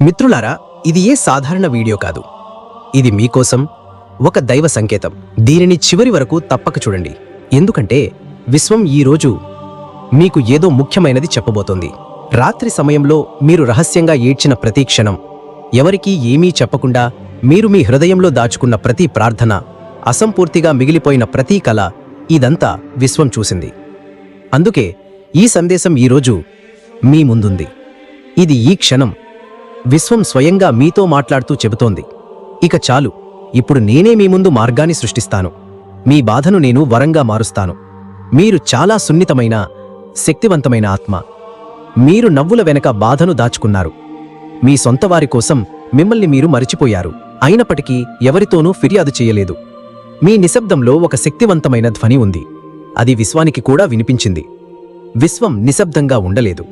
మిత్రులారా ఇది ఏ సాధారణ వీడియో కాదు. ఇది మీకోసం ఒక దైవ సంకేతం. దీనిని చివరి వరకు తప్పక చూడండి. ఎందుకంటే విశ్వం ఈ రోజు మీకు ఏదో ముఖ్యమైనది చెప్పబోతోంది. రాత్రి సమయంలో మీరు రహస్యంగా ఏడ్చిన ప్రతి క్షణం ఎవరికీ ఏమీ చెప్పకుండా మీరు మీ హృదయంలో దాచుకున్న ప్రతి ప్రార్థన అసంపూర్తిగా మిగిలిపోయిన ప్రతి కళ ఇదంతా విశ్వం చూసింది. అందుకే ఈ సందేశం ఈరోజు మీ ముందుంది. ఇది ఈ క్షణం. విశ్వం స్వయంగా మీతో మాట్లాడుతూ చెబుతోంది. ఇక చాలు. ఇప్పుడు నేనే మీ ముందు మార్గాన్ని సృష్టిస్తాను. మీ బాధను నేను వరంగా మారుస్తాను. మీరు చాలా సున్నితమైన శక్తివంతమైన ఆత్మ. మీరు నవ్వుల వెనక బాధను దాచుకున్నారు. మీ సొంత వారి కోసం మిమ్మల్ని మీరు మరిచిపోయారు. అయినప్పటికీ ఎవరితోనూ ఫిర్యాదు చేయలేదు. మీ నిశ్శబ్దంలో ఒక శక్తివంతమైన ధ్వని ఉంది. అది విశ్వానికి కూడా వినిపించింది. విశ్వం నిశ్శబ్దంగా ఉండలేదు.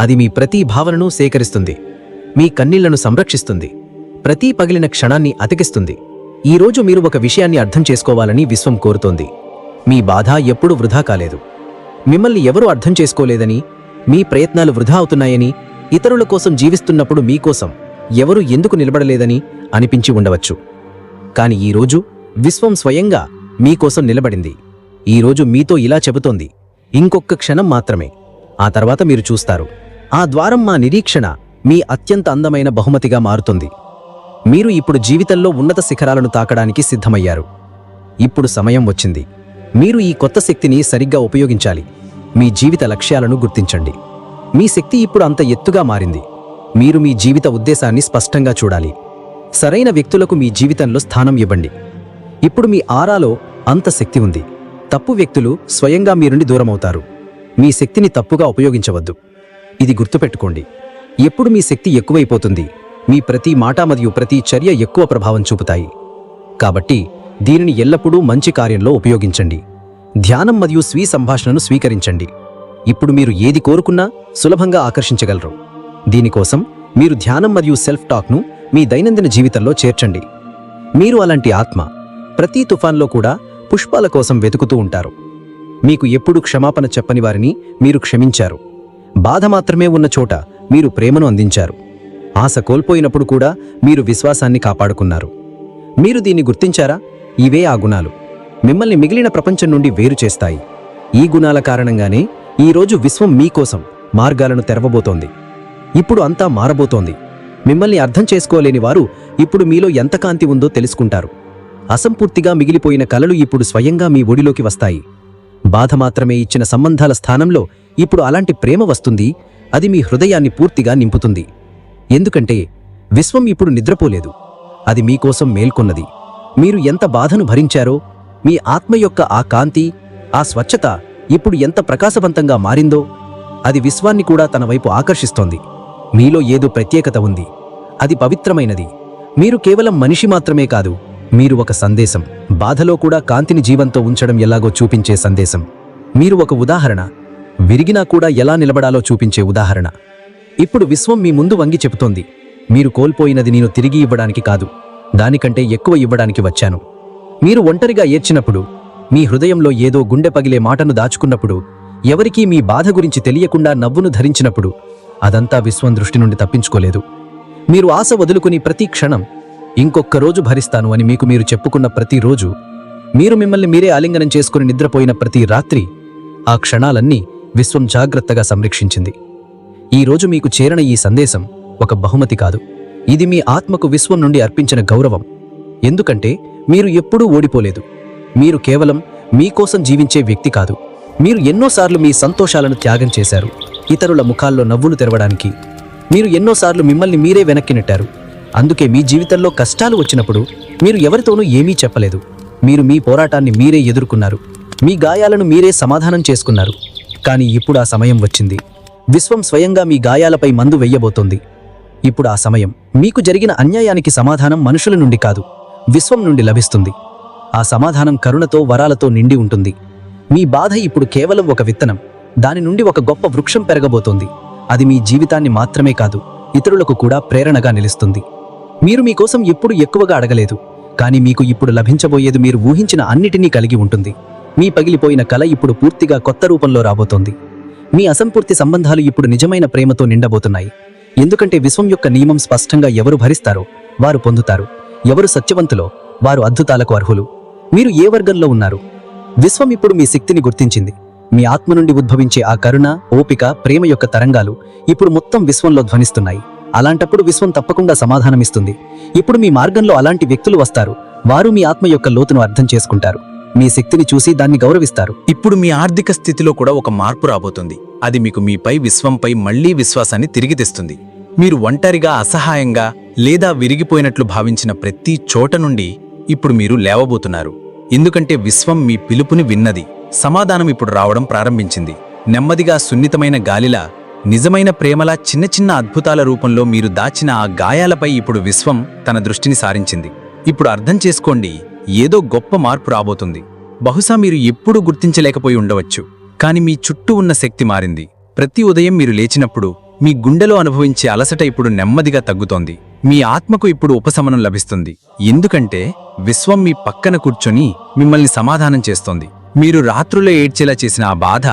అది మీ ప్రతి భావనను సేకరిస్తుంది. మీ కన్నీళ్ళను సంరక్షిస్తుంది. ప్రతి పగిలిన క్షణాన్ని అతికిస్తుంది. ఈరోజు మీరు ఒక విషయాన్ని అర్థం చేసుకోవాలని విశ్వం కోరుతోంది. మీ బాధ ఎప్పుడూ వృధా కాలేదు. మిమ్మల్ని ఎవరూ అర్థం చేసుకోలేదని మీ ప్రయత్నాలు వృధా అవుతున్నాయని ఇతరుల కోసం జీవిస్తున్నప్పుడు మీకోసం ఎవరూ ఎందుకు నిలబడలేదని అనిపించి ఉండవచ్చు. కాని ఈరోజు విశ్వం స్వయంగా మీకోసం నిలబడింది. ఈరోజు మీతో ఇలా చెబుతోంది. ఇంకొక్క క్షణం మాత్రమే. ఆ తర్వాత మీరు చూస్తారు. ఆ ద్వారం మా నిరీక్షణ మీ అత్యంత అందమైన బహుమతిగా మారుతుంది. మీరు ఇప్పుడు జీవితంలో ఉన్నత శిఖరాలను తాకడానికి సిద్ధమయ్యారు. ఇప్పుడు సమయం వచ్చింది. మీరు ఈ కొత్త శక్తిని సరిగ్గా ఉపయోగించాలి. మీ జీవిత లక్ష్యాలను గుర్తించండి. మీ శక్తి ఇప్పుడు అంత ఎత్తుగా మారింది. మీరు మీ జీవిత ఉద్దేశాన్ని స్పష్టంగా చూడాలి. సరైన వ్యక్తులకు మీ జీవితంలో స్థానం ఇవ్వండి. ఇప్పుడు మీ ఆరాలో అంత శక్తి ఉంది. తప్పు వ్యక్తులు స్వయంగా మీ నుండి దూరమవుతారు. మీ శక్తిని తప్పుగా ఉపయోగించవద్దు. ఇది గుర్తుపెట్టుకోండి. ఎప్పుడు మీ శక్తి ఎక్కువైపోతుంది. మీ ప్రతి మాట మరియు ప్రతి చర్య ఎక్కువ ప్రభావం చూపుతాయి. కాబట్టి దీనిని ఎల్లప్పుడూ మంచి కార్యంలో ఉపయోగించండి. ధ్యానం మరియు స్వీ సంభాషణను స్వీకరించండి. ఇప్పుడు మీరు ఏది కోరుకున్నా సులభంగా ఆకర్షించగలరు. దీనికోసం మీరు ధ్యానం మరియు సెల్ఫ్ టాక్ను మీ దైనందిన జీవితంలో చేర్చండి. మీరు అలాంటి ఆత్మ ప్రతి తుఫాన్లో కూడా పుష్పాల కోసం వెతుకుతూ ఉంటారు. మీకు ఎప్పుడు క్షమాపణ చెప్పని వారిని మీరు క్షమించారు. బాధ మాత్రమే ఉన్న చోట మీరు ప్రేమను అందించారు. ఆశ కోల్పోయినప్పుడు కూడా మీరు విశ్వాసాన్ని కాపాడుకున్నారు. మీరు దీన్ని గుర్తించారా? ఇవే ఆ గుణాలు. మిమ్మల్ని మిగిలిన ప్రపంచం నుండి వేరు చేస్తాయి. ఈ గుణాల కారణంగానే ఈరోజు విశ్వం మీకోసం మార్గాలను తెరవబోతోంది. ఇప్పుడు అంతా మారబోతోంది. మిమ్మల్ని అర్థం చేసుకోలేని వారు ఇప్పుడు మీలో ఎంత కాంతి ఉందో తెలుసుకుంటారు. అసంపూర్తిగా మిగిలిపోయిన కలలు ఇప్పుడు స్వయంగా మీ ఒడిలోకి వస్తాయి. బాధ మాత్రమే ఇచ్చిన సంబంధాల స్థానంలో ఇప్పుడు అలాంటి ప్రేమ వస్తుంది. అది మీ హృదయాన్ని పూర్తిగా నింపుతుంది. ఎందుకంటే విశ్వం ఇప్పుడు నిద్రపోలేదు. అది మీకోసం మేల్కొన్నది. మీరు ఎంత బాధను భరించారో మీ ఆత్మ యొక్క ఆ కాంతి ఆ స్వచ్ఛత ఇప్పుడు ఎంత ప్రకాశవంతంగా మారిందో అది విశ్వాన్ని కూడా తన వైపు ఆకర్షిస్తోంది. మీలో ఏదో ప్రత్యేకత ఉంది. అది పవిత్రమైనది. మీరు కేవలం మనిషి మాత్రమే కాదు మీరు ఒక సందేశం. బాధలో కూడా కాంతిని జీవంతో ఉంచడం ఎలాగో చూపించే సందేశం. మీరు ఒక ఉదాహరణ. విరిగినా కూడా ఎలా నిలబడాలో చూపించే ఉదాహరణ. ఇప్పుడు విశ్వం మీ ముందు వంగి చెబుతోంది. మీరు కోల్పోయినది నేను తిరిగి ఇవ్వడానికి కాదు. దానికంటే ఎక్కువ ఇవ్వడానికి వచ్చాను. మీరు ఒంటరిగా ఏడ్చినప్పుడు మీ హృదయంలో ఏదో గుండె పగిలే మాటను దాచుకున్నప్పుడు ఎవరికీ మీ బాధ గురించి తెలియకుండా నవ్వును ధరించినప్పుడు అదంతా విశ్వం దృష్టి నుండి తప్పించుకోలేదు. మీరు ఆశ వదులుకుని ప్రతి క్షణం ఇంకొక్క రోజు భరిస్తాను అని మీకు మీరు చెప్పుకున్న ప్రతిరోజు మీరు మిమ్మల్ని మీరే ఆలింగనం చేసుకుని నిద్రపోయిన ప్రతి రాత్రి ఆ క్షణాలన్నీ విశ్వం జాగ్రత్తగా సంరక్షించింది. ఈరోజు మీకు చేరిన ఈ సందేశం ఒక బహుమతి కాదు. ఇది మీ ఆత్మకు విశ్వం నుండి అర్పించిన గౌరవం. ఎందుకంటే మీరు ఎప్పుడూ ఓడిపోలేదు. మీరు కేవలం మీకోసం జీవించే వ్యక్తి కాదు. మీరు ఎన్నోసార్లు మీ సంతోషాలను త్యాగం చేశారు. ఇతరుల ముఖాల్లో నవ్వులు తెరవడానికి మీరు ఎన్నోసార్లు మిమ్మల్ని మీరే వెనక్కి నెట్టారు. అందుకే మీ జీవితంలో కష్టాలు వచ్చినప్పుడు మీరు ఎవరితోనూ ఏమీ చెప్పలేదు. మీరు మీ పోరాటాన్ని మీరే ఎదుర్కొన్నారు. మీ గాయాలను మీరే సమాధానం చేసుకున్నారు. కానీ ఇప్పుడు ఆ సమయం వచ్చింది. విశ్వం స్వయంగా మీ గాయాలపై మందు వెయ్యబోతోంది ఇప్పుడు ఆ సమయం. మీకు జరిగిన అన్యాయానికి సమాధానం మనుషుల నుండి కాదు. విశ్వం నుండి లభిస్తుంది. ఆ సమాధానం కరుణతో వరాలతో నిండి ఉంటుంది. మీ బాధ ఇప్పుడు కేవలం ఒక విత్తనం. దాని నుండి ఒక గొప్ప వృక్షం పెరగబోతోంది. అది మీ జీవితాన్ని మాత్రమే కాదు ఇతరులకు కూడా ప్రేరణగా నిలుస్తుంది. మీరు మీకోసం ఎప్పుడు ఎక్కువగా అడగలేదు. కానీ మీకు ఇప్పుడు లభించబోయేది మీరు ఊహించిన అన్నిటినీ కలిగి ఉంటుంది. మీ పగిలిపోయిన కల ఇప్పుడు పూర్తిగా కొత్త రూపంలో రాబోతోంది. మీ అసంపూర్తి సంబంధాలు ఇప్పుడు నిజమైన ప్రేమతో నిండబోతున్నాయి. ఎందుకంటే విశ్వం యొక్క నియమం స్పష్టంగా ఎవరు భరిస్తారో వారు పొందుతారు. ఎవరు సత్యవంతులో వారు అద్భుతాలకు అర్హులు. మీరు ఏ వర్గంలో ఉన్నారు? విశ్వం ఇప్పుడు మీ శక్తిని గుర్తించింది. మీ ఆత్మ నుండి ఉద్భవించే ఆ కరుణ ఓపిక ప్రేమ యొక్క తరంగాలు ఇప్పుడు మొత్తం విశ్వంలో ధ్వనిస్తున్నాయి. అలాంటప్పుడు విశ్వం తప్పకుండా సమాధానమిస్తుంది. ఇప్పుడు మీ మార్గంలో అలాంటి వ్యక్తులు వస్తారు. వారు మీ ఆత్మ యొక్క లోతును అర్థం చేసుకుంటారు. మీ శక్తిని చూసి దాన్ని గౌరవిస్తారు. ఇప్పుడు మీ ఆర్థిక స్థితిలో కూడా ఒక మార్పు రాబోతుంది. అది మీకు మీపై విశ్వంపై మళ్ళీ విశ్వాసాన్ని తిరిగి తెస్తుంది మీరు ఒంటరిగా అసహాయంగా లేదా విరిగిపోయినట్లు భావించిన ప్రతి చోట నుండి ఇప్పుడు మీరు లేవబోతున్నారు. ఎందుకంటే విశ్వం మీ పిలుపుని విన్నది. సమాధానం ఇప్పుడు రావడం ప్రారంభించింది. నెమ్మదిగా సున్నితమైన గాలిలా నిజమైన ప్రేమలా చిన్న చిన్న అద్భుతాల రూపంలో మీరు దాచిన ఆ గాయాలపై ఇప్పుడు విశ్వం తన దృష్టిని సారించింది. ఇప్పుడు అర్థం చేసుకోండి ఏదో గొప్ప మార్పు రాబోతుంది. బహుశా మీరు ఎప్పుడూ గుర్తించలేకపోయి ఉండవచ్చు. కాని మీ చుట్టూ ఉన్న శక్తి మారింది. ప్రతి ఉదయం మీరు లేచినప్పుడు మీ గుండెలో అనుభవించే అలసట ఇప్పుడు నెమ్మదిగా తగ్గుతోంది. మీ ఆత్మకు ఇప్పుడు ఉపశమనం లభిస్తుంది. ఎందుకంటే విశ్వం మీ పక్కన కూర్చొని మిమ్మల్ని సమాధానం చేస్తోంది. మీరు రాత్రులో ఏడ్చేలా చేసిన ఆ బాధ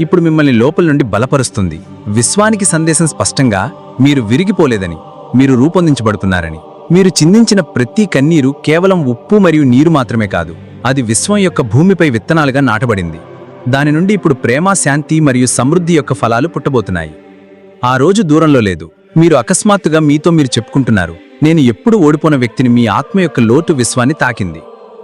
ఇప్పుడు మిమ్మల్ని లోపల నుండి బలపరుస్తుంది. విశ్వానికి సందేశం స్పష్టంగా మీరు విరిగిపోలేదని మీరు రూపొందించబడుతున్నారని. మీరు చిందించిన ప్రతి కన్నీరు కేవలం ఉప్పు మరియు నీరు మాత్రమే కాదు అది విశ్వం యొక్క భూమిపై విత్తనాలుగా నాటబడింది. దాని నుండి ఇప్పుడు ప్రేమ శాంతి మరియు సమృద్ధి యొక్క ఫలాలు పుట్టబోతున్నాయి. ఆ రోజు దూరంలో లేదు. మీరు అకస్మాత్తుగా మీతో మీరు చెప్పుకుంటున్నారు. నేను ఎప్పుడు ఓడిపోయిన వ్యక్తిని మీ ఆత్మ యొక్క లోటు విశ్వాన్ని తాకింది.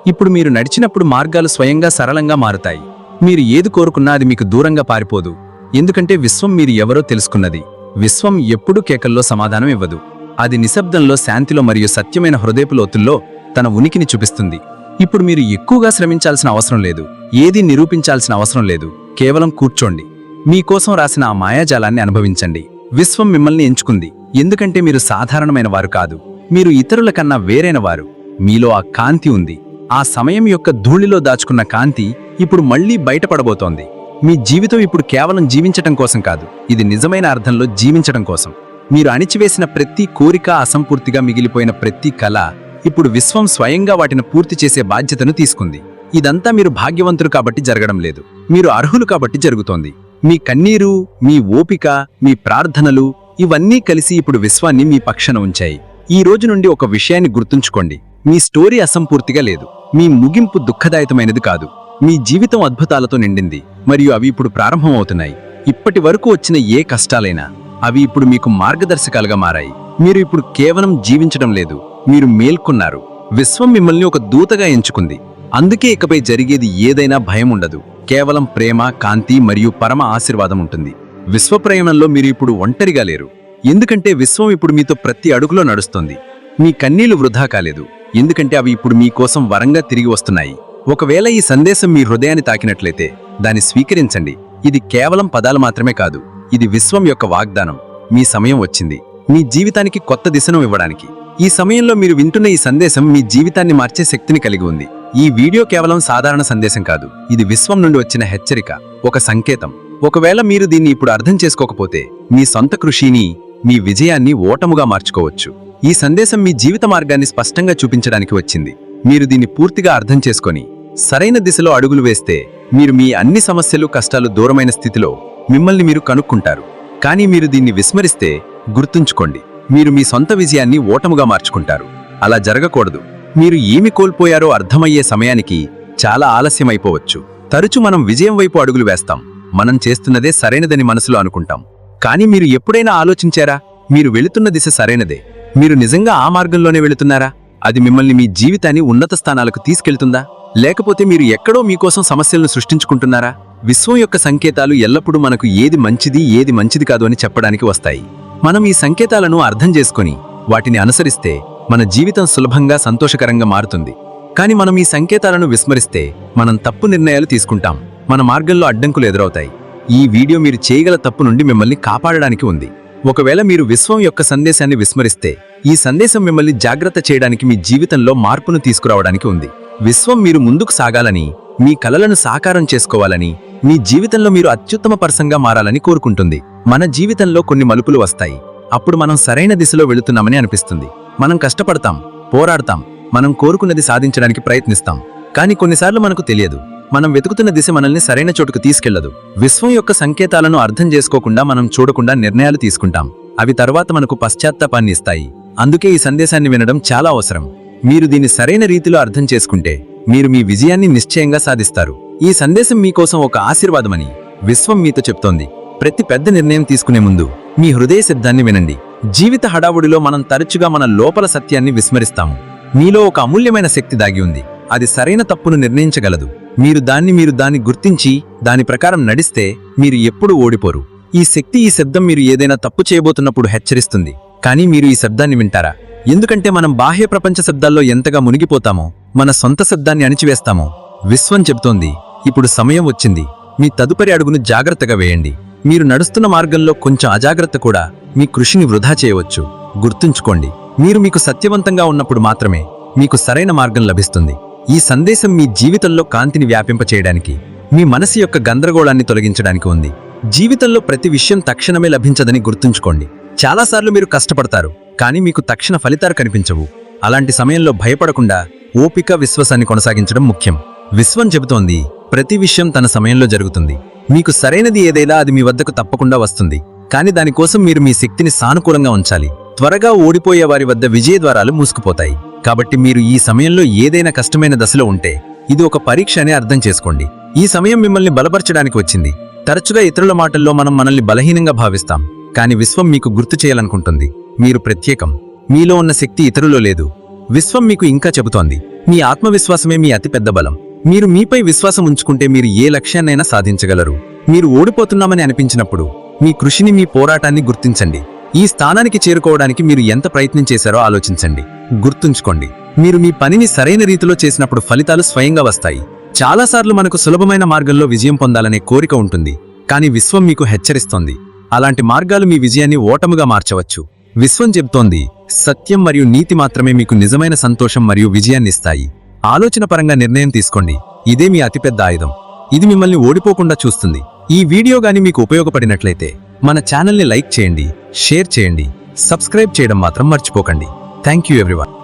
ఇప్పుడు మీరు నడిచినప్పుడు మార్గాలు స్వయంగా సరళంగా మారుతాయి. మీరు ఏది కోరుకున్నా అది మీకు దూరంగా పారిపోదు. ఎందుకంటే విశ్వం మీరు ఎవరో తెలుసుకున్నది. విశ్వం ఎప్పుడూ కేకల్లో సమాధానం ఇవ్వదు. అది నిశ్శబ్దంలో శాంతిలో మరియు సత్యమైన హృదయపు లోతుల్లో తన ఉనికిని చూపిస్తుంది. ఇప్పుడు మీరు ఎక్కువగా శ్రమించాల్సిన అవసరం లేదు. ఏదీ నిరూపించాల్సిన అవసరం లేదు. కేవలం కూర్చోండి. మీకోసం రాసిన ఆ మాయాజాలాన్ని అనుభవించండి. విశ్వం మిమ్మల్ని ఎంచుకుంది. ఎందుకంటే మీరు సాధారణమైన వారు కాదు. మీరు ఇతరుల కన్నా వేరైన వారు. మీలో ఆ కాంతి ఉంది. ఆ సమయం యొక్క ధూళిలో దాచుకున్న కాంతి ఇప్పుడు మళ్ళీ బయటపడబోతోంది. మీ జీవితం ఇప్పుడు కేవలం జీవించటం కోసం కాదు. ఇది నిజమైన అర్థంలో జీవించటం కోసం. మీరు అణిచివేసిన ప్రతి కోరిక అసంపూర్తిగా మిగిలిపోయిన ప్రతి కళ ఇప్పుడు విశ్వం స్వయంగా వాటిని పూర్తి చేసే బాధ్యతను తీసుకుంది. ఇదంతా మీరు భాగ్యవంతులు కాబట్టి జరగడం లేదు. మీరు అర్హులు కాబట్టి జరుగుతోంది. మీ కన్నీరు మీ ఓపిక మీ ప్రార్థనలు ఇవన్నీ కలిసి ఇప్పుడు విశ్వాన్ని మీ పక్షన ఉంచాయి. ఈ రోజు నుండి ఒక విషయాన్ని గుర్తుంచుకోండి. మీ స్టోరీ అసంపూర్తిగా లేదు. మీ ముగింపు దుఃఖదాయకమైనది కాదు. మీ జీవితం అద్భుతాలతో నిండింది. మరియు అవి ఇప్పుడు ప్రారంభమవుతున్నాయి. ఇప్పటి వరకు వచ్చిన ఏ కష్టాలైనా అవి ఇప్పుడు మీకు మార్గదర్శకాలుగా మారాయి. మీరు ఇప్పుడు కేవలం జీవించడం లేదు మీరు మేల్కొన్నారు. విశ్వం మిమ్మల్ని ఒక దూతగా ఎంచుకుంది. అందుకే ఇకపై జరిగేది ఏదైనా భయం ఉండదు. కేవలం ప్రేమ కాంతి మరియు పరమ ఆశీర్వాదం ఉంటుంది. విశ్వప్రయాణంలో మీరు ఇప్పుడు ఒంటరిగా లేరు. ఎందుకంటే విశ్వం ఇప్పుడు మీతో ప్రతి అడుగులో నడుస్తోంది. మీ కన్నీళ్ళు వృధా కాలేదు. ఎందుకంటే అవి ఇప్పుడు మీకోసం వరంగా తిరిగి వస్తున్నాయి. ఒకవేళ ఈ సందేశం మీ హృదయాన్ని తాకినట్లయితే దాన్ని స్వీకరించండి. ఇది కేవలం పదాలు మాత్రమే కాదు. ఇది విశ్వం యొక్క వాగ్దానం. మీ సమయం వచ్చింది. మీ జీవితానికి కొత్త దిశను ఇవ్వడానికి. ఈ సమయంలో మీరు వింటున్న ఈ సందేశం మీ జీవితాన్ని మార్చే శక్తిని కలిగి ఉంది. ఈ వీడియో కేవలం సాధారణ సందేశం కాదు. ఇది విశ్వం నుండి వచ్చిన హెచ్చరిక ఒక సంకేతం. ఒకవేళ మీరు దీన్ని ఇప్పుడు అర్థం చేసుకోకపోతే మీ సొంత కృషిని మీ విజయాన్ని ఓటముగా మార్చుకోవచ్చు. ఈ సందేశం మీ జీవిత మార్గాన్ని స్పష్టంగా చూపించడానికి వచ్చింది. మీరు దీన్ని పూర్తిగా అర్థం చేసుకొని సరైన దిశలో అడుగులు వేస్తే మీరు మీ అన్ని సమస్యలు కష్టాలు దూరమైన స్థితిలో మిమ్మల్ని మీరు కనుక్కుంటారు. కానీ మీరు దీన్ని విస్మరిస్తే గుర్తుంచుకోండి. మీరు మీ సొంత విజయాన్ని ఓటముగా మార్చుకుంటారు. అలా జరగకూడదు. మీరు ఏమి కోల్పోయారో అర్థమయ్యే సమయానికి చాలా ఆలస్యమైపోవచ్చు. తరచు మనం విజయం వైపు అడుగులు వేస్తాం. మనం చేస్తున్నదే సరైనదని మనసులో అనుకుంటాం. కానీ మీరు ఎప్పుడైనా ఆలోచించారా? మీరు వెళుతున్న దిశ సరైనదే. మీరు నిజంగా ఆ మార్గంలోనే వెళుతున్నారా? అది మిమ్మల్ని మీ జీవితాన్ని ఉన్నత స్థానాలకు తీసుకెళ్తుందా? లేకపోతే మీరు ఎక్కడో మీకోసం సమస్యలను సృష్టించుకుంటున్నారా? విశ్వం యొక్క సంకేతాలు ఎల్లప్పుడూ మనకు ఏది మంచిది ఏది మంచిది కాదు అని చెప్పడానికి వస్తాయి. మనం ఈ సంకేతాలను అర్థం చేసుకొని వాటిని అనుసరిస్తే మన జీవితం సులభంగా సంతోషకరంగా మారుతుంది. కానీ మనం ఈ సంకేతాలను విస్మరిస్తే మనం తప్పు నిర్ణయాలు తీసుకుంటాం. మన మార్గంలో అడ్డంకులు ఎదురవుతాయి. ఈ వీడియో మీరు చేయగల తప్పు నుండి మిమ్మల్ని కాపాడడానికి ఉంది. ఒకవేళ మీరు విశ్వం యొక్క సందేశాన్ని విస్మరిస్తే ఈ సందేశం మిమ్మల్ని జాగ్రత్త చేయడానికి మీ జీవితంలో మార్పును తీసుకురావడానికి ఉంది. విశ్వం మీరు ముందుకు సాగాలని మీ కలలను సాకారం చేసుకోవాలని మీ జీవితంలో మీరు అత్యుత్తమ పర్సంగా మారాలని కోరుకుంటుంది. మన జీవితంలో కొన్ని మలుపులు వస్తాయి. అప్పుడు మనం సరైన దిశలో వెళుతున్నామని అనిపిస్తుంది. మనం కష్టపడతాం పోరాడతాం మనం కోరుకున్నది సాధించడానికి ప్రయత్నిస్తాం. కానీ కొన్నిసార్లు మనకు తెలియదు. మనం వెతుకుతున్న దిశ మనల్ని సరైన చోటుకు తీసుకెళ్ళదు. విశ్వం యొక్క సంకేతాలను అర్థం చేసుకోకుండా మనం చూడకుండా నిర్ణయాలు తీసుకుంటాం. అవి తర్వాత మనకు పశ్చాత్తాపాన్ని ఇస్తాయి. అందుకే ఈ సందేశాన్ని వినడం చాలా అవసరం. మీరు దీన్ని సరైన రీతిలో అర్థం చేసుకుంటే మీరు మీ విజయాన్ని నిశ్చయంగా సాధిస్తారు. ఈ సందేశం మీకోసం ఒక ఆశీర్వాదమని విశ్వం మీతో చెప్తోంది. ప్రతి పెద్ద నిర్ణయం తీసుకునే ముందు మీ హృదయ శబ్దాన్ని వినండి. జీవిత హడావుడిలో మనం తరచుగా మన లోపల సత్యాన్ని విస్మరిస్తాము. మీలో ఒక అమూల్యమైన శక్తి దాగి ఉంది. అది సరైన తప్పును నిర్ణయించగలదు. మీరు దాన్ని మీరు దాన్ని గుర్తించి దాని ప్రకారం నడిస్తే మీరు ఎప్పుడూ ఓడిపోరు. ఈ శక్తి ఈ శబ్దం మీరు ఏదైనా తప్పు చేయబోతున్నప్పుడు హెచ్చరిస్తుంది. కానీ మీరు ఈ శబ్దాన్ని వింటారా? ఎందుకంటే మనం బాహ్య ప్రపంచ శబ్దాల్లో ఎంతగా మునిగిపోతామో మన సొంత శబ్దాన్ని అణిచివేస్తామో విశ్వం చెబుతోంది ఇప్పుడు సమయం వచ్చింది. మీ తదుపరి అడుగును జాగ్రత్తగా వేయండి. మీరు నడుస్తున్న మార్గంలో కొంచెం అజాగ్రత్త కూడా మీ కృషిని వృధా చేయవచ్చు. గుర్తుంచుకోండి మీరు మీకు సత్యవంతంగా ఉన్నప్పుడు మాత్రమే మీకు సరైన మార్గం లభిస్తుంది. ఈ సందేశం మీ జీవితంలో కాంతిని వ్యాపింపచేయడానికి మీ మనసు యొక్క గందరగోళాన్ని తొలగించడానికి ఉంది. జీవితంలో ప్రతి విషయం తక్షణమే లభించదని గుర్తుంచుకోండి. చాలాసార్లు మీరు కష్టపడతారు కానీ మీకు తక్షణ ఫలితాలు కనిపించవు. అలాంటి సమయంలో భయపడకుండా ఓపిక విశ్వాసాన్ని కొనసాగించడం ముఖ్యం. విశ్వం చెబుతోంది ప్రతి విషయం తన సమయంలో జరుగుతుంది. మీకు సరైనది ఏదైనా అది మీ వద్దకు తప్పకుండా వస్తుంది. కానీ దానికోసం మీరు మీ శక్తిని సానుకూలంగా ఉంచాలి. త్వరగా ఓడిపోయే వారి వద్ద విజయ ద్వారాలు మూసుకుపోతాయి. కాబట్టి మీరు ఈ సమయంలో ఏదైనా కష్టమైన దశలో ఉంటే ఇది ఒక పరీక్ష అని అర్థం చేసుకోండి. ఈ సమయం మిమ్మల్ని బలపరచడానికి వచ్చింది. తరచుగా ఇతరుల మాటల్లో మనం మనల్ని బలహీనంగా భావిస్తాం. కానీ విశ్వం మీకు గుర్తు చేయాలనుకుంటుంది. మీరు ప్రత్యేకం. మీలో ఉన్న శక్తి ఇతరులో లేదు. విశ్వం మీకు ఇంకా చెబుతోంది. మీ ఆత్మవిశ్వాసమే మీ అతిపెద్ద బలం. మీరు మీపై విశ్వాసం ఉంచుకుంటే మీరు ఏ లక్ష్యాన్నైనా సాధించగలరు. మీరు ఓడిపోతున్నామని అనిపించినప్పుడు మీ కృషిని మీ పోరాటాన్ని గుర్తించండి. ఈ స్థానానికి చేరుకోవడానికి మీరు ఎంత ప్రయత్నం చేశారో ఆలోచించండి. గుర్తుంచుకోండి. మీరు మీ పనిని సరైన రీతిలో చేసినప్పుడు ఫలితాలు స్వయంగా వస్తాయి. చాలాసార్లు మనకు సులభమైన మార్గంలో విజయం పొందాలనే కోరిక ఉంటుంది. కానీ విశ్వం మీకు హెచ్చరిస్తోంది. అలాంటి మార్గాలు మీ విజయాన్ని ఓటముగా మార్చవచ్చు. విశ్వం చెబుతోంది సత్యం మరియు నీతి మాత్రమే మీకు నిజమైన సంతోషం మరియు విజయాన్ని ఇస్తాయి ఆలోచన పరంగా నిర్ణయం తీసుకోండి. ఇదే మీ అతిపెద్ద ఆయుధం. ఇది మిమ్మల్ని ఓడిపోకుండా చూస్తుంది. ఈ వీడియో గాని మీకు ఉపయోగపడినట్లయితే మన ఛానల్ని లైక్ చేయండి షేర్ చేయండి సబ్స్క్రైబ్ చేయడం మాత్రం మర్చిపోకండి. Thank you everyone.